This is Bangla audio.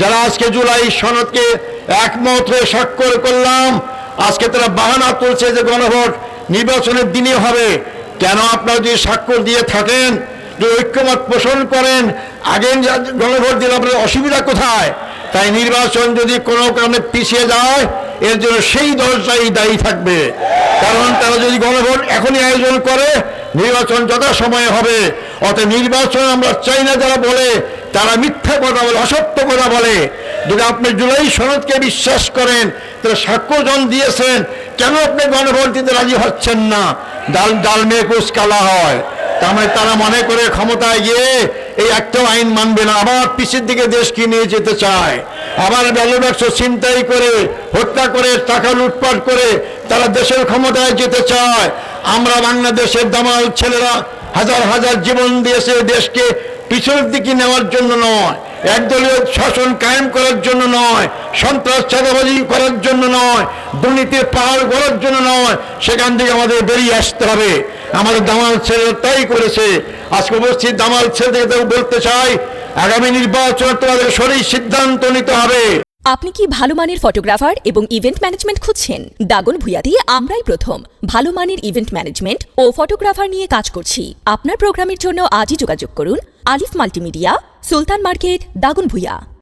যারা আজকে জুলাই সনদকে একমত হয়ে স্বাক্ষর করলাম, আজকে তারা বাহানা তুলছে যে গণভোট নির্বাচনের দিনে হবে। কেন আপনারা যদি স্বাক্ষর দিয়ে থাকেন, যদি ঐক্যমত পোষণ করেন, আগে গণভোট দিলে আপনার অসুবিধা কোথায়? তাই নির্বাচন যদি কোনো কারণে পিছিয়ে যায়, এর জন্য সেই দলটাই দায়ী থাকবে। কারণ তারা যদি গণভোট এখনই আয়োজন করে, নির্বাচন যথাসময়ে হবে। অতএব নির্বাচন আমরা চাই না, যারা বলে তারা মিথ্যা কথা বলে, অসত্য কথা বলে। যদি আপনি জুলাই সনদকে বিশ্বাস করেন, তাহলে সাক্ষ্যজন দিয়েছেন, কেন আপনি গণভোট দিতে রাজি হচ্ছেন না? ডাল ডাল মেয়ে কুচ কালা হয়। তার মানে তারা মনে করে ক্ষমতায় গিয়ে এই একটাও আইন মানবে না, আবার পিছের দিকে দেশকে নিয়ে যেতে চায়? আবার ব্যবসাক্ষ ছিনতাই করে, হত্যা করে, টাকা লুটপাট করে তারা দেশের ক্ষমতায় যেতে চায়। আমরা বাংলাদেশের দামাল ছেলেরা হাজার হাজার জীবন দিয়েছে দেশকে পিছনের দিকে নেওয়ার জন্য নয়, একদলীয় শাসন কায়েম করার জন্য নয় সন্ত্রাস চাঁদাবাজি করার জন্য নয়, দুর্নীতির পাহাড় গড়ার জন্য নয়, সেখান থেকে আমাদের বেরিয়ে আসতে হবে। আমাদের দামাল ছেলেরা তাই করেছে। আজকে উপস্থিত দামাল ছেলেদেরকে তো বলতে চাই, আগামী নির্বাচনে তোমাদের সঠিক সিদ্ধান্ত নিতে হবে। আপনি কি ভালো মানের ফটোগ্রাফার এবং ইভেন্ট ম্যানেজমেন্ট খুঁজছেন? দাগন ভুয়াদি আমরাই প্রথম। ভালো মানের ইভেন্ট ম্যানেজমেন্ট ও ফটোগ্রাফার নিয়ে কাজ করছি। আপনার প্রোগ্রামের জন্য আজই যোগাযোগ করুন। আলিফ মাল্টিমিডিয়া, সুলতান মার্কেট, দাগন ভুয়া